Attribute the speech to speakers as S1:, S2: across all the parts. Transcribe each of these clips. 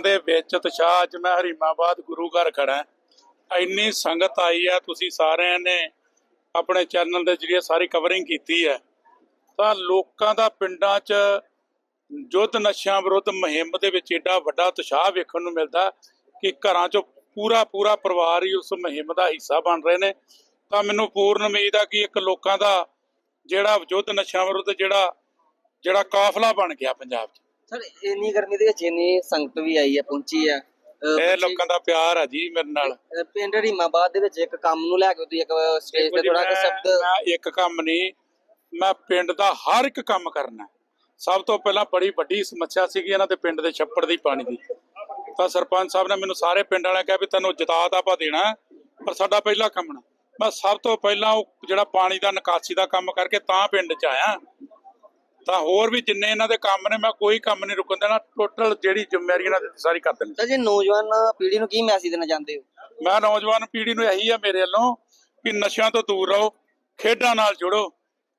S1: ਲੋਕਾਂ ਦੇ ਵਿੱਚ ਉਤਸ਼ਾਹ ਅੱਜ ਮੈਂ ਹਰੀਮਾਬਾਦ ਗੁਰੂ ਘਰ ਖੜਾ ਇੰਨੀ ਸੰਗਤ ਆਈ ਹੈ ਤੁਸੀਂ ਸਾਰਿਆਂ ਨੇ ਆਪਣੇ ਚੈਨਲ ਦੇ ਜਰੀਏ ਸਾਰੀ ਕਵਰਿੰਗ ਕੀਤੀ ਹੈ ਤਾਂ ਲੋਕਾਂ ਦਾ ਪਿੰਡਾਂ 'ਚ ਯੁੱਧ ਨਸ਼ਿਆਂ ਵਿਰੁੱਧ ਮੁਹਿੰਮ ਦੇ ਵਿੱਚ ਏਡਾ ਵੱਡਾ ਉਤਸ਼ਾਹ ਵੇਖਣ ਨੂੰ ਮਿਲਦਾ ਕਿ ਘਰਾਂ 'ਚੋਂ ਪੂਰਾ ਪੂਰਾ ਪਰਿਵਾਰ ਹੀ ਉਸ ਮੁਹਿੰਮ ਦਾ ਹਿੱਸਾ ਬਣ ਰਹੇ ਨੇ। ਤਾਂ ਮੈਨੂੰ ਪੂਰਨ ਉਮੀਦ ਆ ਕਿ ਇੱਕ ਲੋਕਾਂ ਦਾ ਜਿਹੜਾ ਯੁੱਧ ਨਸ਼ਿਆਂ ਵਿਰੁੱਧ ਜਿਹੜਾ ਜਿਹੜਾ ਕਾਫਲਾ ਬਣ ਗਿਆ ਪੰਜਾਬ 'ਚ।
S2: ਸਰ ਇੰਨੀ ਗਰਮੀ ਦੇ ਵਿੱਚ ਇੰਨੀ ਸੰਗਤ ਵੀ ਆਈ ਹੈ ਪਹੁੰਚੀ ਹੈ ਅਹ,
S1: ਇਹ ਲੋਕਾਂ ਦਾ ਪਿਆਰ ਆ ਜੀ ਮੇਰੇ ਨਾਲ।
S2: ਅਹ, ਪਿੰਡ ਰੀਮਾਬਾਦ ਦੇ ਵਿੱਚ ਇੱਕ ਕੰਮ ਨੂੰ ਲੈ ਕੇ ਤੁਸੀਂ ਇੱਕ ਸਟੇਜ ਤੇ ਥੋੜਾ
S1: ਮੈਂ-
S2: ਸ਼ਬਦ
S1: ਮੈਂ ਇੱਕ ਕੰਮ ਨਹੀਂ ਮੈਂ ਪਿੰਡ ਦਾ ਹਰ ਇੱਕ ਕੰਮ ਕਰਨਾ ਸਭ ਤੋਂ ਪਹਿਲਾਂ ਬੜੀ ਵੱਡੀ ਸਮੱਸਿਆ ਸੀਗੀ ਇਹਨਾਂ ਦੇ ਪਿੰਡ ਦੇ ਛੱਪੜ ਦੀ ਪਾਣੀ ਦੀ। ਤਾਂ ਸਰਪੰਚ ਸਾਹਿਬ ਨੇ ਮੈਨੂੰ ਸਾਰੇ ਪਿੰਡ ਵਾਲਿਆਂ ਕਿਹਾ ਵੀ ਤੈਨੂੰ ਜਿਤਾ ਤਾਂ ਆਪਾਂ ਦੇਣਾ ਹੈ, ਪਰ ਸਾਡਾ ਪਹਿਲਾ ਕੰਮ ਨਾ। ਮੈਂ ਸਭ ਤੋਂ ਪਹਿਲਾਂ ਉਹ ਜਿਹੜਾ ਪਾਣੀ ਦਾ ਨਿਕਾਸੀ ਦਾ ਕੰਮ ਕਰਕੇ ਤਾਂ ਪਿੰਡ 'ਚ ਆਇਆ। ਤਾਂ ਹੋਰ ਵੀ ਜਿੰਨੇ ਇਹਨਾਂ ਦੇ ਕੰਮ ਨੇ ਮੈਂ ਕੋਈ ਕੰਮ ਨਹੀਂ ਰੁਕਣ ਦੇਣਾ। ਟੋਟਲ ਜਿਹੜੀ ਜ਼ਿੰਮੇਵਾਰੀ ਇਹਨਾਂ ਦੀ ਸਾਰੀ ਕਰ ਦੇਣੀ।
S2: ਸਰ ਜੇ ਨੌਜਵਾਨ ਪੀੜ੍ਹੀ ਨੂੰ ਕੀ ਮੈਸੇਜ ਦੇਣਾ ਚਾਹੁੰਦੇ ਹੋ?
S1: ਮੈਂ ਨੌਜਵਾਨ ਪੀੜ੍ਹੀ ਨੂੰ ਇਹੀ ਆ ਮੇਰੇ ਵੱਲੋਂ ਕਿ ਨਸ਼ਿਆਂ ਤੋਂ ਦੂਰ ਰਹੋ ਖੇਡਾਂ ਨਾਲ ਜੁੜੋ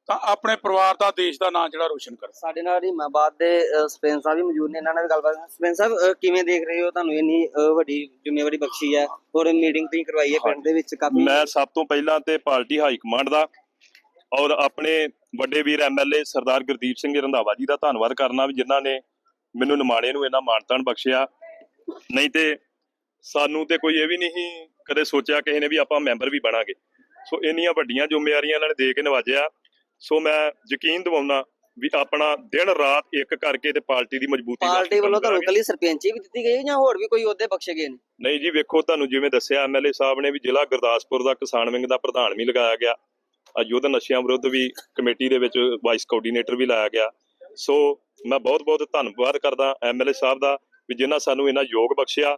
S1: ਤਾਂ ਆਪਣੇ ਪਰਿਵਾਰ ਦਾ ਦੇਸ਼ ਦਾ ਨਾਂ ਜਿਹੜਾ ਰੋਸ਼ਨ ਕਰੋ।
S2: ਸਾਡੇ ਨਾਲ ਰੀਮਾਬਾਦ ਦੇ ਸਪੈਨ ਸਾਹਿਬ ਵੀ ਮੌਜੂਦ ਨੇ ਇਹਨਾਂ ਨਾਲ ਵੀ ਗੱਲਬਾਤ ਸਪੈਨ ਸਾਹਿਬ ਕਿਵੇਂ ਦੇਖ ਰਹੇ ਹੋ? ਤੁਹਾਨੂੰ ਇੰਨੀ ਵੱਡੀ ਜ਼ਿੰਮੇਵਾਰੀ ਬਖਸ਼ੀ ਹੈ ਔਰ ਮੀਟਿੰਗ ਤੁਸੀਂ ਕਰਵਾਈ ਹੈ। ਪਿੰਡ ਦੇ ਵਿੱਚ ਕਾਫੀ।
S3: ਮੈਂ ਸਭ ਤੋਂ ਪਹਿਲਾਂ ਤੇ ਪਾਰਟੀ ਹਾਈ ਕਮਾਂਡ ਦਾ ਔਰ ਆਪਣੇ ਵੱਡੇ ਵੀਰ ਐਮਐਲਏ ਸਰਦਾਰ ਗੁਰਦੀਪ ਸਿੰਘ ਰੰਧਾਵਾ ਜੀ ਦਾ ਧੰਨਵਾਦ ਕਰਨਾ ਵੀ ਜਿਨ੍ਹਾਂ ਨੇ ਮੈਨੂੰ ਨਿਮਾਣੇ ਨੂੰ ਇਹਨਾਂ ਮਾਨਤਾਨ ਬਖਸ਼ਿਆ। ਨਹੀਂ ਤੇ ਸਾਨੂੰ ਤੇ ਕੋਈ ਇਹ ਵੀ ਨਹੀਂ ਕਦੇ ਸੋਚਿਆ ਕਿਸੇ ਨੇ ਵੀ ਆਪਾਂ ਮੈਂਬਰ ਵੀ ਬਣਾਂਗੇ। ਸੋ ਇੰਨੀਆਂ ਵੱਡੀਆਂ ਜ਼ਿੰਮੇਵਾਰੀਆਂ ਇਹਨਾਂ ਨੇ ਦੇ ਕੇ ਨਵਾਜਿਆ। ਸੋ ਮੈਂ ਯਕੀਨ ਦਿਵਾਉਣਾ ਵੀ ਆਪਣਾ ਦਿਨ ਰਾਤ ਇੱਕ ਕਰਕੇ ਤੇ ਪਾਰਟੀ ਦੀ ਮਜ਼ਬੂਤੀ
S2: ਪਾਰਟੀ ਵੱਲੋਂ ਤੁਹਾਨੂੰ। ਕੱਲੀ ਸਰਪੰਚੀ ਵੀ ਦਿੱਤੀ ਗਈ ਜਾਂ ਹੋਰ ਵੀ ਕੋਈ ਅਹੁਦੇ ਬਖਸ਼ੇ ਗਏ ਨੇ?
S3: ਨਹੀਂ ਜੀ ਵੇਖੋ ਤੁਹਾਨੂੰ ਜਿਵੇਂ ਦੱਸਿਆ ਐਮਐਲਏ ਸਾਹਿਬ ਨੇ ਵੀ ਜ਼ਿਲ੍ਹਾ ਗੁਰਦਾਸਪੁਰ ਦਾ ਕਿਸਾਨ ਵਿੰਗ ਦਾ ਪ੍ਰਧਾਨ ਵੀ ਲਗਾਇਆ ਗਿਆ। ਯੁੱਧ ਨਸ਼ਿਆਂ ਵਿਰੁੱਧ ਵੀ ਕਮੇਟੀ ਦੇ ਵਿੱਚ ਵਾਈਸ ਕੋਆਰਡੀਨੇਟਰ ਵੀ ਲਾਇਆ ਗਿਆ। ਸੋ ਮੈਂ ਬਹੁਤ ਬਹੁਤ ਧੰਨਵਾਦ ਕਰਦਾ ਐਮਐਲਏ ਸਾਹਿਬ ਦਾ ਵੀ ਜਿਨ੍ਹਾਂ ਸਾਨੂੰ ਇਹਨਾਂ ਯੋਗ ਬਖਸ਼ਿਆ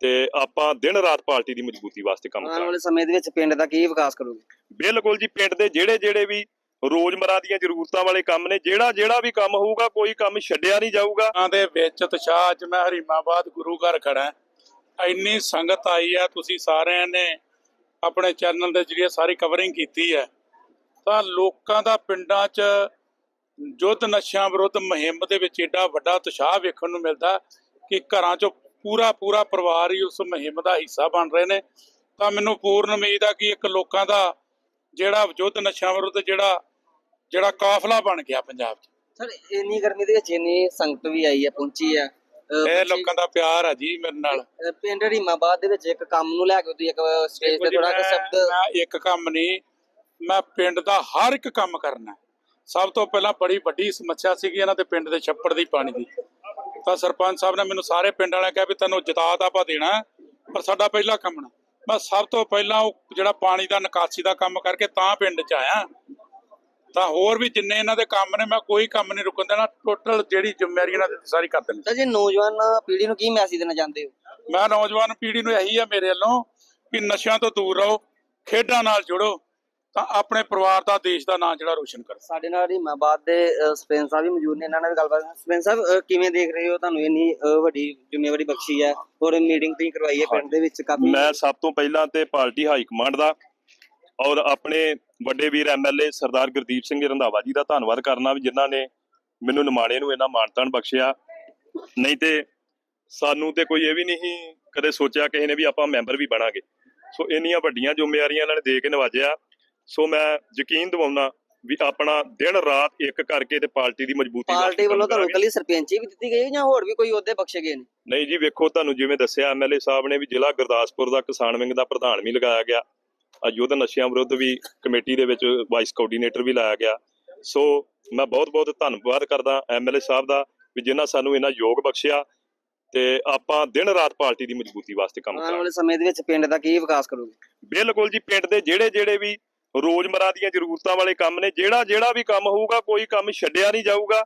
S3: ਤੇ ਆਪਾਂ ਦਿਨ ਰਾਤ ਪਾਰਟੀ ਦੀ ਮਜ਼ਬੂਤੀ ਵਾਸਤੇ ਕੰਮ
S2: ਆਉਣ
S3: ਕਰਾਂਗੇ।
S2: ਵਾਲੇ ਸਮੇਂ ਦੇ ਵਿੱਚ ਪਿੰਡ ਦਾ ਕੀ ਵਿਕਾਸ ਕਰੋਗੇ?
S3: ਬਿਲਕੁਲ ਜੀ ਪਿੰਡ ਦੇ ਜਿਹੜੇ ਜਿਹੜੇ ਵੀ ਰੋਜ਼ਮਰਾ ਦੀਆਂ ਜ਼ਰੂਰਤਾਂ ਵਾਲੇ ਕੰਮ ਨੇ ਜਿਹੜਾ ਜਿਹੜਾ ਵੀ ਕੰਮ ਹੋਊਗਾ ਕੋਈ ਕੰਮ ਛੱਡਿਆ ਨਹੀਂ ਜਾਊਗਾ।
S1: ਲੋਕਾਂ ਦੇ ਵਿੱਚ ਉਤਸ਼ਾਹ ਅੱਜ ਮੈਂ ਹਰੀਮਾਬਾਦ ਗੁਰੂ ਘਰ ਖੜਾ ਹਾਂ। ਇੰਨੀ ਸੰਗਤ ਆਈ ਹੈ ਤੁਸੀਂ ਸਾਰਿਆਂ ਨੇ ਆਪਣੇ ਚੈਨਲ ਦੇ ਜਰੀਏ ਸਾਰੀ ਕਵਰਿੰਗ ਕੀਤੀ ਹੈ। ਤਾਂ ਲੋਕਾਂ ਦਾ ਪਿੰਡਾਂ 'ਚ ਯੁੱਧ ਨਸ਼ਿਆਂ ਵਿਰੁੱਧ ਮੁਹਿੰਮ ਦੇ ਵਿੱਚ ਏਡਾ ਵੱਡਾ ਉਤਸ਼ਾਹ ਵੇਖਣ ਨੂੰ ਮਿਲਦਾ ਕਿ ਘਰਾਂ 'ਚੋਂ ਪੂਰਾ ਪੂਰਾ ਪਰਿਵਾਰ ਹੀ ਉਸ ਮੁਹਿੰਮ ਦਾ ਹਿੱਸਾ ਬਣ ਰਹੇ ਨੇ। ਤਾਂ ਮੈਨੂੰ ਪੂਰਨ ਉਮੀਦ ਆ ਕਿ ਇੱਕ ਲੋਕਾਂ ਦਾ ਜਿਹੜਾ ਯੁੱਧ ਨਸ਼ਿਆਂ ਵਿਰੁੱਧ ਜਿਹੜਾ ਜਿਹੜਾ ਕਾਫਲਾ ਬਣ ਗਿਆ ਪੰਜਾਬ 'ਚ।
S2: ਸਰ ਇੰਨੀ ਗਰਮੀ ਦੇ ਵਿੱਚ ਇੰਨੀ ਸੰਗਤ ਵੀ ਆਈ ਹੈ ਪਹੁੰਚੀ ਹੈ।
S1: ਇਹ ਲੋਕਾਂ ਦਾ ਪਿਆਰ ਆ ਜੀ ਮੇਰੇ ਨਾਲ।
S2: ਪਿੰਡ ਰੀਮਾਬਾਦ ਦੇ ਵਿੱਚ ਇੱਕ ਕੰਮ ਨੂੰ ਲੈ ਕੇ ਤੁਸੀਂ ਇੱਕ ਸਟੇਜ ਤੇ ਥੋੜਾ
S1: ਮੈਂ-
S2: ਸ਼ਬਦ
S1: ਇੱਕ ਕੰਮ ਨਹੀਂ ਮੈਂ ਪਿੰਡ ਦਾ ਹਰ ਇੱਕ ਕੰਮ ਕਰਨਾ ਸਭ ਤੋਂ ਪਹਿਲਾਂ ਬੜੀ ਵੱਡੀ ਸਮੱਸਿਆ ਸੀਗੀ ਇਹਨਾਂ ਦੇ ਪਿੰਡ ਦੇ ਛੱਪੜ ਦੀ ਪਾਣੀ ਦੀ। ਤਾਂ ਸਰਪੰਚ ਸਾਹਿਬ ਨੇ ਮੈਨੂੰ ਸਾਰੇ ਪਿੰਡ ਵਾਲਿਆਂ ਕਿਹਾ ਵੀ ਤੈਨੂੰ ਜਿਤਾ ਤਾਂ ਆਪਾਂ ਦੇਣਾ ਪਰ ਸਾਡਾ ਪਹਿਲਾ ਕੰਮ ਨਾ। ਮੈਂ ਸਭ ਤੋਂ ਪਹਿਲਾਂ ਉਹ ਜਿਹੜਾ ਪਾਣੀ ਦਾ ਨਿਕਾਸੀ ਦਾ ਕੰਮ ਕਰਕੇ ਤਾਂ ਪਿੰਡ 'ਚ ਆਇਆ। ਤਾਂ ਹੋਰ ਵੀ ਜਿੰਨੇ ਇਹਨਾਂ ਦੇ ਕੰਮ ਨੇ ਮੈਂ ਕੋਈ ਕੰਮ ਨਹੀਂ ਰੁਕਣ ਦੇਣਾ। ਟੋਟਲ ਜਿਹੜੀ ਜ਼ਿੰਮੇਵਾਰੀ ਇਹਨਾਂ ਦੀ ਸਾਰੀ ਕਰ ਦੇਣੀ।
S2: ਸਰ ਜੇ ਨੌਜਵਾਨ ਪੀੜ੍ਹੀ ਨੂੰ ਕੀ ਮੈਸੇਜ ਦੇਣਾ ਚਾਹੁੰਦੇ ਹੋ?
S1: ਮੈਂ ਨੌਜਵਾਨ ਪੀੜ੍ਹੀ ਨੂੰ ਇਹੀ ਆ ਮੇਰੇ ਵੱਲੋਂ ਕਿ ਨਸ਼ਿਆਂ ਤੋਂ ਦੂਰ ਰਹੋ ਖੇਡਾਂ ਨਾਲ ਜੁੜੋ। ਤਾਂ ਆਪਣੇ ਪਰਿਵਾਰ ਦਾ ਦੇਸ਼ ਦਾ ਨਾਂ ਜਿਹੜਾ ਰੋਸ਼ਨ ਕਰ।
S2: ਸਾਡੇ ਨਾਲ ਰੀਮਾਬਾਦ ਦੇ ਸਰਪੰਚ ਸਾਹਿਬ ਵੀ ਮੌਜੂਦ ਨੇ ਇਹਨਾਂ ਨਾਲ ਵੀ ਗੱਲਬਾਤ। ਸਰਪੰਚ ਸਾਹਿਬ ਕਿਵੇਂ ਦੇਖ ਰਹੇ ਹੋ? ਤੁਹਾਨੂੰ ਇੰਨੀ ਵੱਡੀ ਜ਼ਿੰਮੇਵਾਰੀ ਬਖਸ਼ੀ ਹੈ ਔਰ ਮੀਟਿੰਗ ਤੁਸੀਂ ਕਰਵਾਈ ਹੈ ਪਿੰਡ ਦੇ ਵਿੱਚ ਕਾਫੀ।
S3: ਮੈਂ ਸਭ ਤੋਂ ਪਹਿਲਾਂ ਤੇ ਪਾਰਟੀ ਹਾਈ ਕਮਾਂਡ ਦਾ ਔਰ ਆਪਣੇ ਵੱਡੇ ਵੀਰ ਐਮਐਲਏ ਸਰਦਾਰ ਗੁਰਦੀਪ ਸਿੰਘ ਰੰਧਾਵਾ ਜੀ ਦਾ ਧੰਨਵਾਦ ਕਰਨਾ ਵੀ ਜਿਨ੍ਹਾਂ ਨੇ ਮੈਨੂੰ ਨਿਮਾਣੇ ਨੂੰ ਇਹਨਾਂ ਮਾਨਤਾਨ ਬਖਸ਼ਿਆ। ਨਹੀਂ ਤੇ ਸਾਨੂੰ ਤੇ ਕੋਈ ਇਹ ਵੀ ਨਹੀਂ ਕਦੇ ਸੋਚਿਆ ਕਿਸੇ ਨੇ ਵੀ ਆਪਾਂ ਮੈਂਬਰ ਵੀ ਬਣਾਂਗੇ। ਸੋ ਇੰਨੀਆਂ ਵੱਡੀਆਂ ਜ਼ਿੰਮੇਵਾਰੀਆਂ ਇਹਨਾਂ ਨੇ ਦੇ ਕੇ ਨਵਾਜਿਆ। ਸੋ ਮੈਂ ਯਕੀਨ ਦਿਵਾਉਣਾ ਵੀ ਆਪਣਾ ਦਿਨ ਰਾਤ ਇੱਕ ਕਰਕੇ ਤੇ ਪਾਰਟੀ ਦੀ ਮਜ਼ਬੂਤੀ
S2: ਪਾਰਟੀ ਵੱਲੋਂ ਤੁਹਾਨੂੰ। ਕੱਲੀ ਸਰਪੰਚੀ ਵੀ ਦਿੱਤੀ ਗਈ ਜਾਂ ਹੋਰ ਵੀ ਕੋਈ ਅਹੁਦੇ ਬਖਸ਼ੇ ਗਏ ਨੇ?
S3: ਨਹੀਂ ਜੀ ਵੇਖੋ ਤੁਹਾਨੂੰ ਜਿਵੇਂ ਦੱਸਿਆ ਐਮਐਲਏ ਸਾਹਿਬ ਨੇ ਵੀ ਜ਼ਿਲ੍ਹਾ ਗੁਰਦਾਸਪੁਰ ਦਾ ਕਿਸਾਨ ਵਿੰਗ ਦਾ ਪ੍ਰਧਾਨ ਵੀ ਲਗਾਇਆ ਗਿਆ। ਯੁੱਧ ਨਸ਼ਿਆਂ ਵਿਰੁੱਧ ਵੀ ਕਮੇਟੀ ਦੇ ਵਿੱਚ ਵਾਈਸ ਕੋਆਰਡੀਨੇਟਰ ਵੀ ਲਾਇਆ ਗਿਆ। ਸੋ ਮੈਂ ਬਹੁਤ ਬਹੁਤ ਧੰਨਵਾਦ ਕਰਦਾ ਐਮਐਲਏ ਸਾਹਿਬ ਦਾ ਵੀ ਜਿਨ੍ਹਾਂ ਸਾਨੂੰ ਇਹਨਾਂ ਯੋਗ ਬਖਸ਼ਿਆ ਤੇ ਆਪਾਂ ਦਿਨ ਰਾਤ ਪਾਰਟੀ ਦੀ ਮਜ਼ਬੂਤੀ ਵਾਸਤੇ ਕੰਮ
S2: ਆਉਣ
S3: ਕਰਾਂਗੇ।
S2: ਵਾਲੇ ਸਮੇਂ ਦੇ ਵਿੱਚ ਪਿੰਡ ਦਾ ਕੀ ਵਿਕਾਸ ਕਰੋਗੇ?
S3: ਬਿਲਕੁਲ ਜੀ ਪਿੰਡ ਦੇ ਜਿਹੜੇ ਜਿਹੜੇ ਵੀ ਰੋਜ਼ਮਰਾ ਦੀਆਂ ਜ਼ਰੂਰਤਾਂ ਵਾਲੇ ਕੰਮ ਨੇ ਜਿਹੜਾ ਜਿਹੜਾ ਵੀ ਕੰਮ ਹੋਊਗਾ, ਕੋਈ ਕੰਮ ਛੱਡਿਆ ਨਹੀਂ ਜਾਊਗਾ।